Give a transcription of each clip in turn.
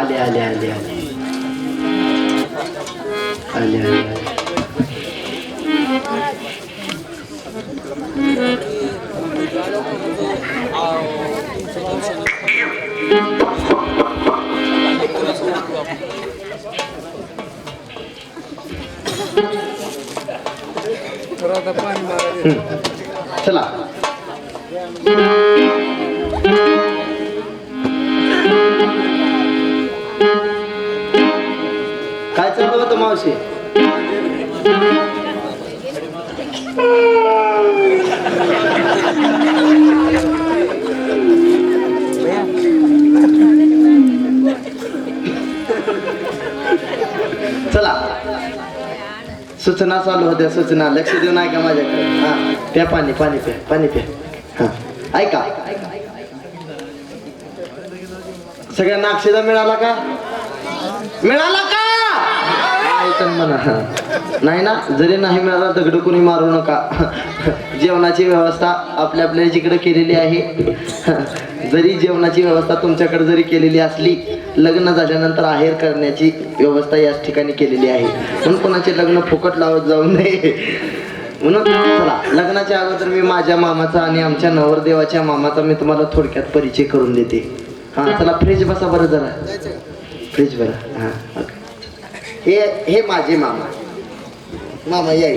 आले आले आले आले आले चाललं चला. सूचना चालू होत्या सूचना. लक्ष देऊ नाही का माझ्याकडे. हा. प्या पाणी पाणी प्या पाणी प्या. हा. ऐका. सगळ्यांना अक्षदा मिळाला का? मिळाला ऐकन म्हणा. नाही ना जरी नाही मिळाला दगड कोणी मारू नका. जेवणाची व्यवस्था आपल्या आपल्या जिकडे केलेली आहे. जरी जेवणाची व्यवस्था तुमच्याकडे जरी केलेली असली लग्न झाल्यानंतर आहेर करण्याची व्यवस्था याच ठिकाणी केलेली आहे. म्हणून कोणाचे लग्न फुकट लावत जाऊ नये. म्हणून चला लग्नाच्या अगोदर मी माझ्या मामाचा आणि आमच्या नवरदेवाच्या मामाचा मी तुम्हाला थोडक्यात परिचय करून देते. हा चला फ्रीज बसा बरं जरा. फ्रीज बरं. हा ओके. हे हे माझे मामा मामा या.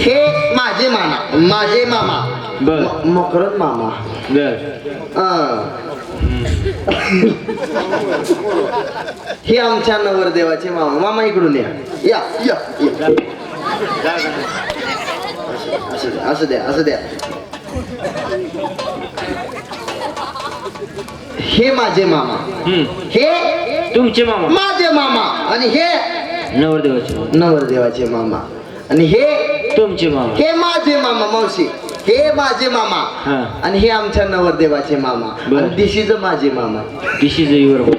हे माझे मामा माझे मामा बर. म- मकरंद मामा बर हा. आमच्या नवरदेवाचे मामा मामा इकडून या या या या. असं द्या असं द्या असं द्या हे माझे मामा. हे तुमचे मामा. माझे मामा. आणि हे नवरदेवाचे. नवरदेवाचे मामा. आणि हे तुमचे मामा. हे माझे मामा मावशी. हे माझे मामा. आणि हे आमच्या नवरदेवाचे मामा. दिस इज माझे मामा. This is your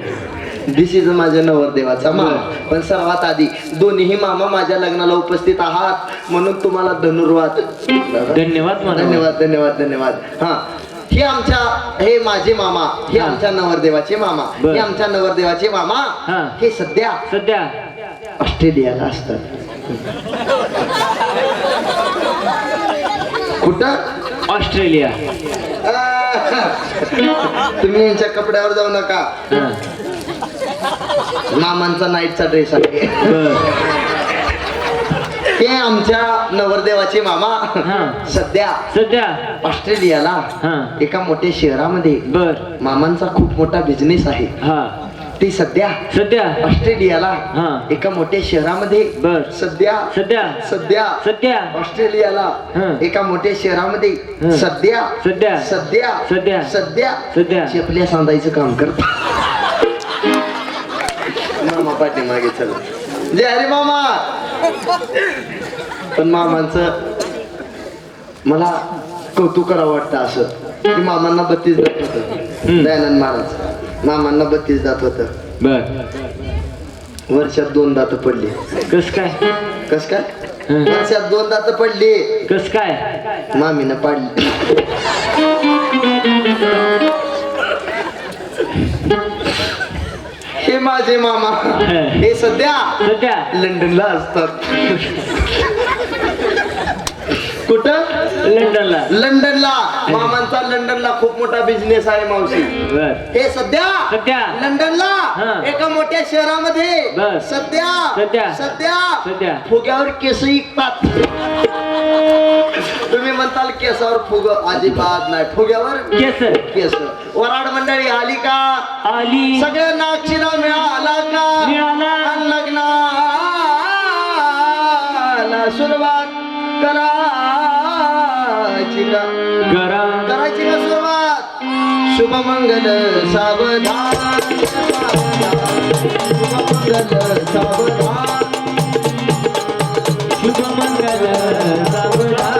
this is माझ्या नवरदेवाचा मामा. पण सर्वात आधी दोन्हीही मामा माझ्या लग्नाला उपस्थित आहात म्हणून तुम्हाला धनुर्वाद. धन्यवाद धन्यवाद धन्यवाद धन्यवाद. हा. हे आमच्या हे माझे मामा हे. आमच्या नवरदेवाचे मामा. हे आमच्या नवरदेवाचे मामा हा. सध्या सध्या ऑस्ट्रेलियाला असतात कुठं ऑस्ट्रेलिया तुम्ही यांच्या कपड्यावर जाऊ नका. मामांचा नाईटचा ड्रेस आहे हे आमच्या नवरदेवाचे मामा. हा. सध्या सध्या? ऑस्ट्रेलियाला हा. एका मोठ्या शहरामध्ये बर. मामांचा खूप मोठा बिझनेस आहे. हा. ते सध्या सध्या? ऑस्ट्रेलियाला हा. एका मोठ्या शहरामध्ये बर. सध्या सध्या? सध्या सध्या? ऑस्ट्रेलियाला हा. एका मोठ्या शहरामध्ये. सध्या सध्या? सध्या सध्या? सध्या सध्या? चेपल्या सांधायचं काम करत. मामा पाठीमागे चल. जय हरी मामा. पण मामांचं मला कौतुक करावं वाटतं असं. की मामांना बत्तीस जात होतं. दयानंद महाराज. मामांना बत्तीस जात होतं. बर. वर्षात दोन दात पडली. कस काय? कस काय. वर्षात दोन दात पडली. कस काय? मामीनं पाडली. हे माझे मामा. हे. सध्या सध्या. लंडनला असतात. कुठं? लंडनला. लंडनला. मामांचा लंडनला खूप मोठा बिझनेस आहे मावशी. बर. हे सध्या? सध्या. लंडनला? हा. एका मोठ्या शहरामध्ये. सध्या? सध्या. सध्या? सध्या. फुग्यावर केस विकतात. तुम्ही म्हणताल केसावर फुग. अजिबात नाही. फुग्यावर केस. केस. वराड मंडळी आली का? आली. सगळ्यांना अक्षिरा मिळाला का? मिळाला. आणि लग्नाला सुरुवात करायची का? करा. करायची का सुरुवात? शुभमंगल सावधान. शुभमंगल सावधान. शुभमंगल सावधान.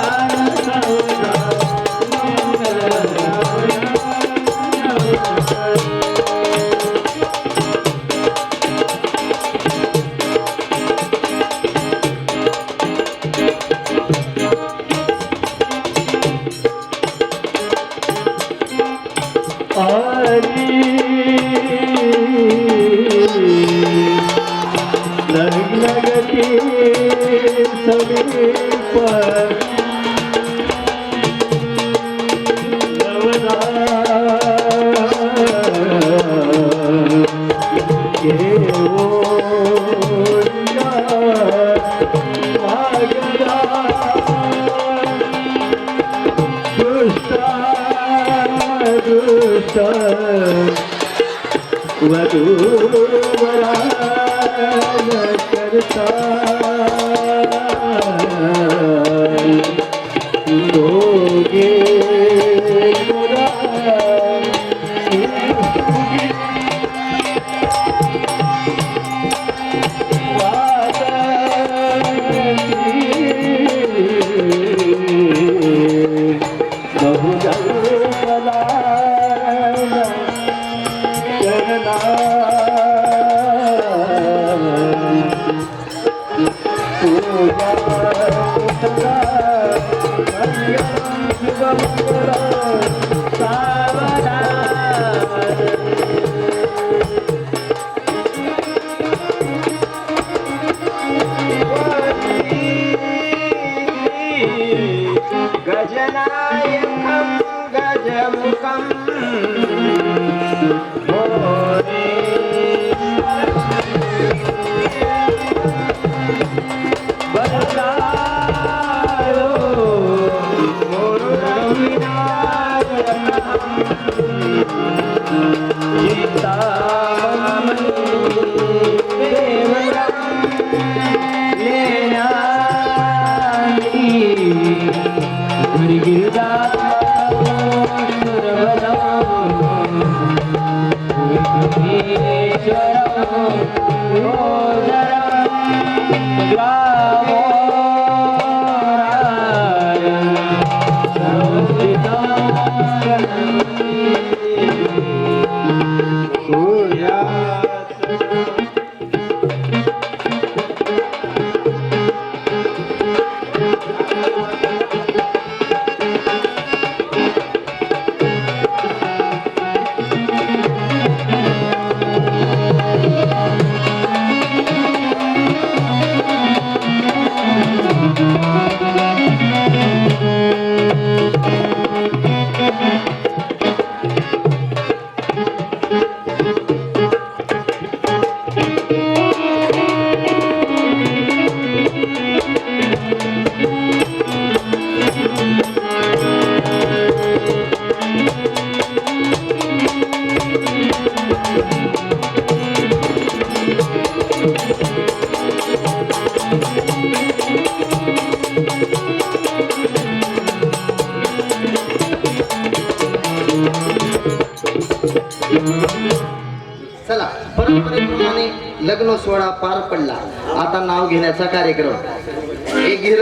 सोहळा पार पडला. आता नाव घेण्याचा कार्यक्रम. एक गिर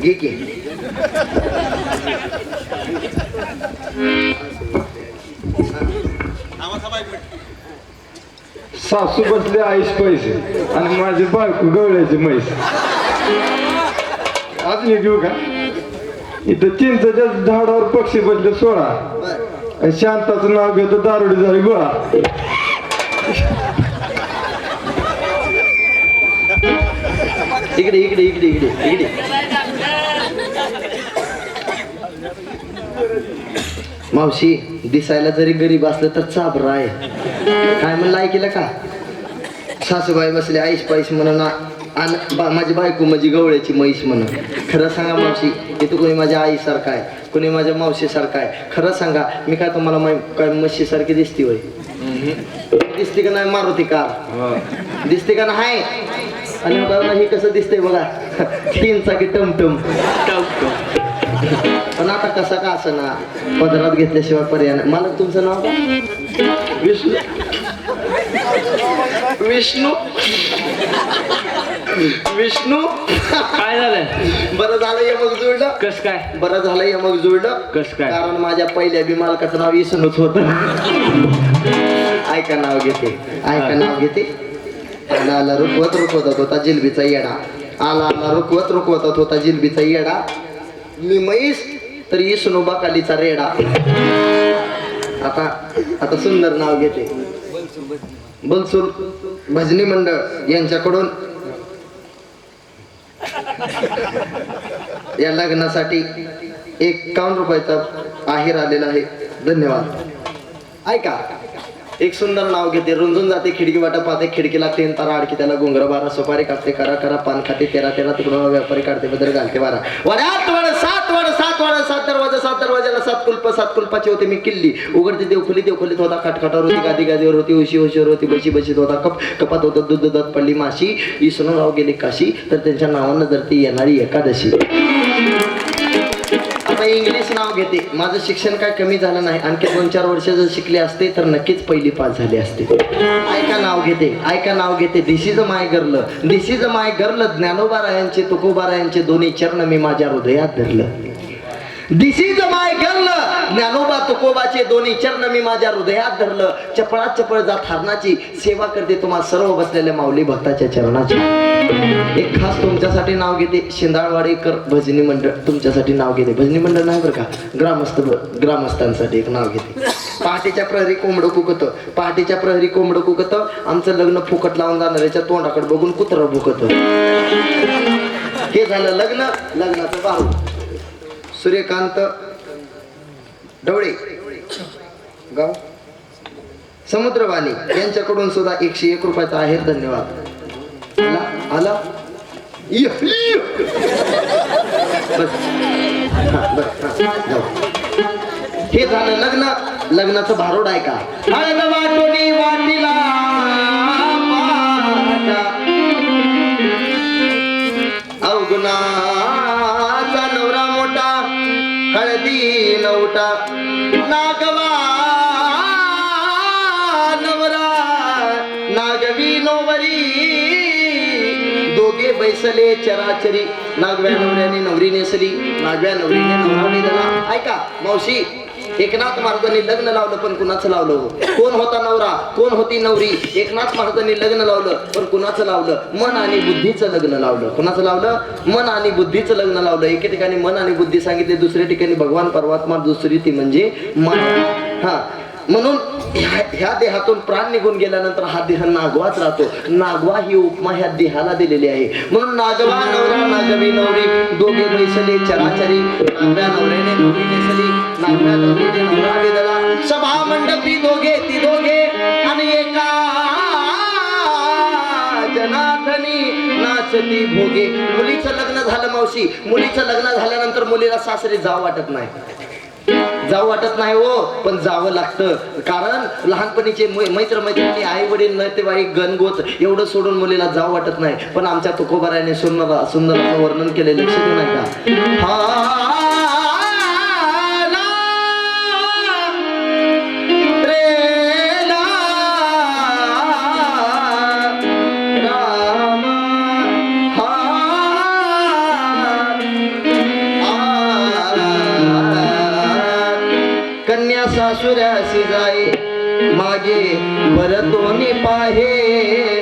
घे की. सासू बसले आईस पैसे आणि माझे बायको गवळ्याचे म्हैस. अजून घेऊ का? इथं चिंचच्या झाडावर पक्षी बसले सोळा आणि शांताचं नाव घेतो दारुडी झाली गोळा. इकडे इकडे इकडे इकडे इकडे. मावशी दिसायला जरी गरीब असलं तर चाबरा आहे काय म्हणलं ऐकलं का? सासूबाई बसले आईश पाईश म्हणून माझी बायको माझी गवळ्याची म्हैस म्हणून. खरं सांगा मावशी की तू कोणी माझ्या आईसारखा आहे कोणी माझ्या मावशीसारखा आहे. खरं सांगा मी काय तुम्हाला मै- काय म्हशीसारखी दिसती होय? दिसते का नाही मारुती कार? दिसते का नाही? आणि बघा हे कसं दिसतंय बघा. तीन चाकी टमटम. पण आता कसा का असं ना पदरात घेतल्याशिवाय पर्याय नाही. मला तुमचं नाव? विष्णू. विष्णू. विष्णू. काय झालं बरं झालं यमक जुळलं. कस काय? बरं झालं यमक जुळलं. कस काय? कारण माझ्या पहिल्या बी मालकाचं नाव विष्णूच होत. ऐका नाव घेते. ऐका नाव घेते. आला आला रुकवत रुकवतात होता जिलबीचा येडा. आला आला रुकवत रुकवतात होता जिलबीचा येडा. मी मैस तर विष्णू बकालीचा रेडा. आता आता सुंदर नाव घेते. बलसूर भजनी मंडळ यांच्याकडून या लग्नासाठी एकावन्न रुपयाचा आहेर आलेला आहे. धन्यवाद. ऐका. एक सुंदर नाव घेते. रुंजून जाते खिडकी वाटा पाहते. खिडकीला तीन तारा अडकी त्याला घुंगर बारा सुपारी काढते करा करा पान खाते तेरा तेरा तुकडा व्यापारी काढते बदल घालते बारा. वड्यात वड सात वड सात वड सात दरवाजा सात दरवाजाला सात कुल्प सात कुल्पाचे होते मी किल्ली. उघडते देवखोली देवखुलीत होता खटखटावर होती गादी गादीवर होती उशी उशीवर होती बशी बशीत होता कप कपात होतं दूध दुधात पडली माशी इसनोराव गेले काशी तर त्यांच्या नावानं जर ती येणारी एकादशी. इंग्लिश नाव घेते. माझं शिक्षण काय कमी झालं नाही. आणखी दोन चार वर्ष जर शिकले असते तर नक्कीच पहिली पास झाले असते. ऐका नाव घेते. ऐका नाव घेते. This is my girl this is my girl ज्ञानोबारायांचे तुकोबारायांचे दोन्ही चरण मी माझ्या हृदयात धरलं. दिस इज माय गर्ल ज्ञानो तुकोबाचे दोन्ही चरण मी माझ्या हृदयात धरलं. चपळात चपळ जात हरणाची सेवा करते तुम्हा सर्व बसलेल्या माऊली भक्ताच्या चरणाची. एक खास तुमच्यासाठी नाव घेते शिंदाळवाडीकर भजनी मंडळ. तुमच्यासाठी नाव घेते भजनी मंडळ नाही बरं का? ग्रामस्थ ग्रामस्थांसाठी एक नाव घेते. पहाटेच्या प्रहरी कोंबडं कुकत. पहाटेच्या प्रहरी कोंबडं कुकत. आमचं लग्न फुकट लावून जाणाऱ्याच्या तोंडाकडे बघून कुत्र भुकत. हे झालं लग्न. लग्नाचं बारू सूर्यकांत डवळे गाव. समुद्रवाणी यांच्याकडून सुद्धा एकशे एक रुपयाचा आहे. धन्यवाद. आला? आला? हे झालं लग्न. लग्नाचं भारोड आहे का? वाटोनी वाटीला. हळदी नवटा नागवा नवरा नागवी नोवरी दोघे बैसले चराचरी नागव्या नवऱ्याने नवरी नेसली नागव्या नवरीने नवरा वेदना ऐका मावशी एकनाथ महाराजांनी लग्न लावलं पण कुणाचं लावलं हो? कोण होता नवरा? कोण होती नवरी? एकनाथ महाराजांनी लग्न लावलं पण कुणाचं लावलं? मन आणि बुद्धीचं लग्न लावलं. कुणाचं लावलं? मन आणि बुद्धीचं लग्न लावलं. एके ठिकाणी मन आणि बुद्धी सांगितले दुसऱ्या ठिकाणी भगवान परमात्मा दुसरी ती म्हणजे मन. हा. म्हणून ह्या देहातून प्राण निघून गेल्यानंतर हा देह नागवाच राहतो. नागवा ही उपमा ह्या देहाला दिलेली आहे. म्हणून नागवा नवरा नागवी नवरी दोघे बैसले चराचरी नवऱ्याने नवरी नेसली. सभा मंडपी दोघे ती दोघे आणि एका जनार्दनी नाचती भोगे. मुलीचं लग्न झालं मावशी. मुलीचं लग्न झाल्यानंतर मुलीला सासरी जाव वाटत नाही. जाऊ वाटत नाही हो पण जावं लागतं. कारण लहानपणीचे मैत्र मैत्रिणी आई वडील नातेवाईक गणगोत एवढं सोडून मुलीला जाऊ वाटत नाही. पण आमच्या तुकोबाराने सुंदर सुंदर वर्णन केले लक्ष देऊ नाही का हा कन्या जाई मागे भरतोनी पाहे.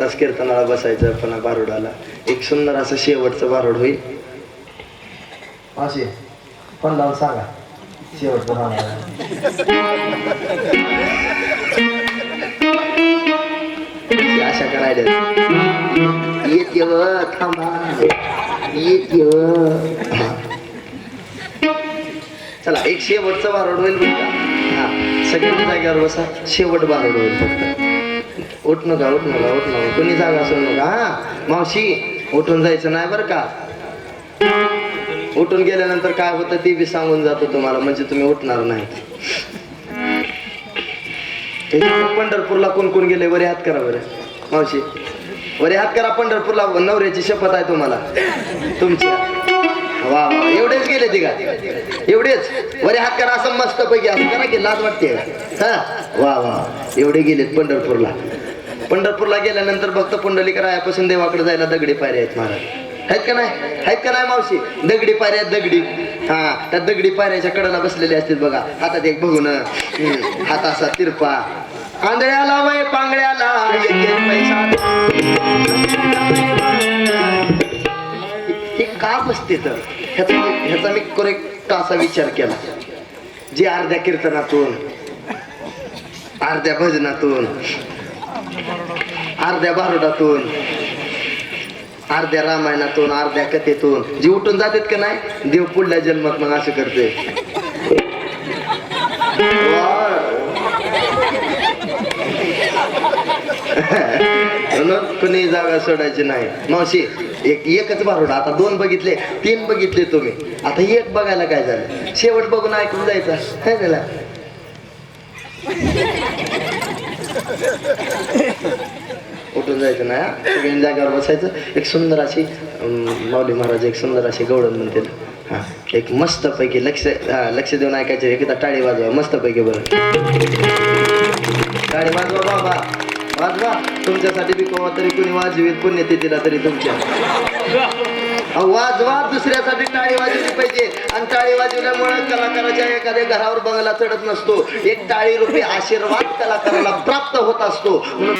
तास कीर्तनाला बसायचं पुन्हा बारुडाला. एक सुंदर असं शेवटचं बारुड होईल. असे पण लावून सांगा. शेवटचं अशा करायला येत. येव थांबा. येत येव चला एक शेवटचं बारोड होईल हा सगळ्यांनी जागेवर बसा. शेवट बारोड होईल फक्त. उठ नका उठ नका उठ नका. कोणी जागा असं नका. हा मावशी उठून जायचं नाही बरं का? उठून गेल्यानंतर काय होतं ते बी सांगून जातो तुम्हाला म्हणजे तुम्ही उठणार नाही. पंढरपूरला कोण कोण गेले? वरे हात करा बरं. मावशी वरे हात करा पंढरपूरला नवऱ्याची शपथ आहे तुम्हाला. तुमची. वा वा एवढेच गेले ते का? एवढेच? वरे हात करा असं मस्त पैकी असं करा की लाज वाटते. हा वा वा एवढे गेलेत पंढरपूरला. पंढरपूरला गेल्यानंतर भक्त पुंडलिकरायापासून देवाकडे जायला दगडी पायऱ्या आहेत महाराज. आहेत का नाही? आहेत का नाही मावशी? दगडी पायऱ्या आहेत, दगडी. हा त्या दगडी पायऱ्याच्या कडेला बसलेले असतील बघा. हातात एक बघून. हात असा तिरपा. आंधळ्याला वय पांगळ्याला एक हे का बसते तर ह्याचा ह्याचा मी करेक्ट असा विचार केला. जे अर्ध्या कीर्तनातून अर्ध्या भजनातून अर्ध्या भारुडातून अर्ध्या रामायणातून अर्ध्या कथेतून. जी उठून जातात का नाही? देव पुढल्या जन्मात मग असं करते म्हणून कुणी जागा सोडायची नाही. मावशी एक एकच भारुड. आता दोन बघितले तीन बघितले तुम्ही. आता एक बघायला काय झालं? शेवट बघून ऐकून जायचा. काय झालं? उठून जायचं नाही सगळ्यांनी जागेवर बसायचं. एक सुंदर अशी माऊली महाराज एक सुंदर अशी गवडण म्हणते हां एक मस्त पैकी लक्ष लक्ष देऊन ऐकायचं. एकदा टाळी वाजवा मस्त पैकी बरं. टाळी वाजवा बाबा. वाजवा. तुमच्यासाठी बी कोवा तरी कुणी वाजवीत पुण्यतिथीला तरी तुमच्या. वाजवा. दुसऱ्यासाठी टाळी वाजवली पाहिजे. आणि टाळी वाजवल्यामुळे कलाकाराच्या एखाद्या घरावर बंगला चढत नसतो. एक टाळी रुपये आशीर्वाद कलाकाराला प्राप्त होत असतो. म्हणून